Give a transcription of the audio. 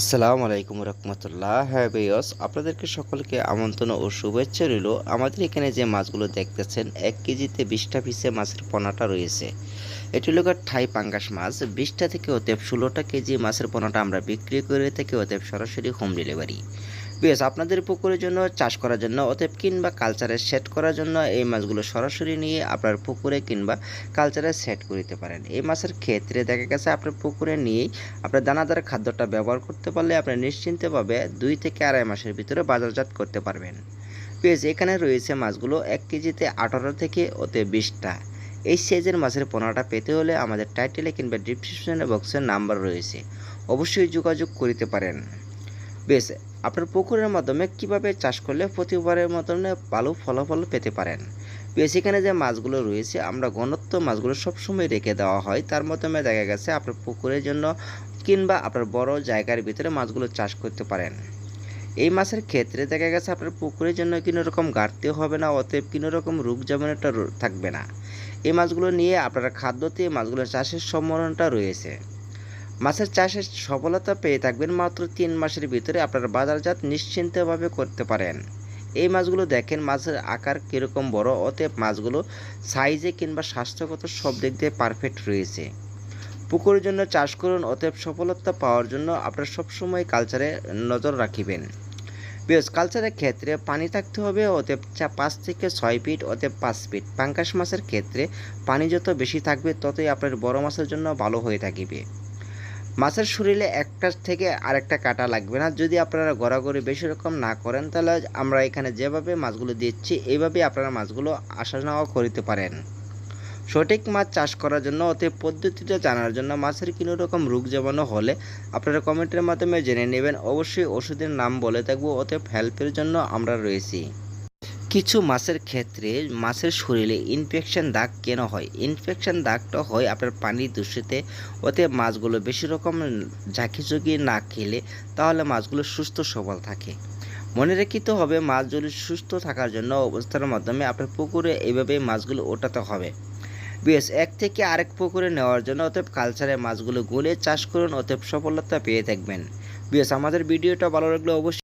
আসসালামু আলাইকুম রহমতুল্লাহ। হ্যাঁ বেয়স আপনাদেরকে সকলকে আমন্ত্রণ ও শুভেচ্ছা রইল। আমাদের এখানে যে মাছগুলো দেখতেছেন, এক কেজিতে বিশটা পিসে মাছের পোনাটা রয়েছে। এটি হলো ঠাই পাঙ্গাস মাছ। বিশটা থেকে অতএব ষোলোটা কেজি মাছের পোনাটা আমরা বিক্রি করে থেকে, অতএব সরাসরি হোম ডেলিভারি। বেশ, আপনাদের পুকুরের জন্য, চাষ করার জন্য, অতএব কিংবা কালচারে সেট করার জন্য এই মাছগুলো সরাসরি নিয়ে আপনার পুকুরে কিংবা কালচারে সেট করিতে পারেন। এই মাছের ক্ষেত্রে দেখা গেছে, আপনার পুকুরে নিয়েই আপনার দানাদার খাদ্যটা ব্যবহার করতে পারলে আপনি নিশ্চিন্তভাবে দুই থেকে আড়াই মাসের ভিতরে বাজারজাত করতে পারবেন। পেঁয়াজ এখানে রয়েছে মাছগুলো এক কেজিতে আঠারো থেকে ওতে বিশটা। এই সাইজের মাছের পোনাটা পেতে হলে আমাদের টাইটেলে কিংবা ডিসক্রিপশনে বক্সের নাম্বার রয়েছে। অবশ্যই যোগাযোগ করিতে পারেন। বেশ আপনার পুকুরের মাধ্যমে কীভাবে চাষ করলে প্রতিবারের মাধ্যমে ভালো ফলাফল পেতে পারেন? বেশ, এখানে যে মাছগুলো রয়েছে, আমরা ঘনত্ব মাছগুলো সবসময় রেখে দেওয়া হয়। তার মাধ্যমে দেখা গেছে আপনার পুকুরের জন্য কিংবা আপনার বড় জায়গার ভিতরে মাছগুলো চাষ করতে পারেন। এই মাছের ক্ষেত্রে দেখা গেছে আপনার পুকুরের জন্য কোনো রকম ঘাটতি হবে না, অতএব কোনো রকম রোগ যেমন একটা থাকবে না। এই মাছগুলো নিয়ে আপনারা খাদ্যতে মাছগুলো চাষের সম্ভাবনাটা রয়েছে। মাছের চাষের সফলতা পেয়ে থাকবেন মাত্র তিন মাসের ভিতরে আপনার বাজারজাত নিশ্চিন্তভাবে করতে পারেন। এই মাছগুলো দেখেন মাছের আকার কীরকম বড়, অতএব মাছগুলো সাইজে কিংবা স্বাস্থ্যগত সব দিক দিয়ে পারফেক্ট রয়েছে। পুকুরের জন্য চাষ করুন, অতএব সফলতা পাওয়ার জন্য আপনার সবসময় কালচারে নজর রাখিবেন। বেশ কালচারের ক্ষেত্রে পানি থাকতে হবে, অতএব চা- পাঁচ থেকে ছয় ফিট অতএব পাঁচ ফিট পাঙ্কাশ মাছের ক্ষেত্রে পানি যত বেশি থাকবে, ততই আপনার বড় মাছের জন্য ভালো হয়ে থাকিবে। মাছের শরীরে একটা থেকে আরেকটা কাটা লাগবে না। যদি আপনারা গড়াগড়ি বেশি রকম না করেন, তাহলে আমরা এখানে যেভাবে মাছগুলো দিচ্ছি এইভাবে আপনারা মাছগুলো আসা নেওয়া করিতে পারেন। সঠিক মাছ চাষ করার জন্য অতএব পদ্ধতিটা জানার জন্য মাছের কোনো রকম রোগ জীবাণু হলে আপনারা কমেন্টের মাধ্যমে জেনে নেবেন। অবশ্যই ওষুধের নাম বলে থাকব, অতএব হেল্পের জন্য আমরা রয়েছি। কিছু মাছের ক্ষেত্রে মাছের শরীরে ইনফেকশন দাগ কেন হয়? ইনফেকশন দাগটা হয় আপনার পানি দূষিতে। ওতে মাছগুলো বেশি রকম ঝাঁকি ঝুঁকি না খেলে তাহলে মাছগুলো সুস্থ সবল থাকে। মনে রাখিতে হবে, মাছ যদি সুস্থ থাকার জন্য অবস্থার মাধ্যমে আপনার পুকুরে এইভাবে মাছগুলো ওঠাতে হবে। বেশ, এক থেকে আরেক পুকুরে নেওয়ার জন্য অতএব কালচারে মাছগুলো গুলে চাষ করুন, অতএব সফলতা পেয়ে থাকবেন। বেশ, আমাদের ভিডিওটা ভালো লাগলে অবশ্যই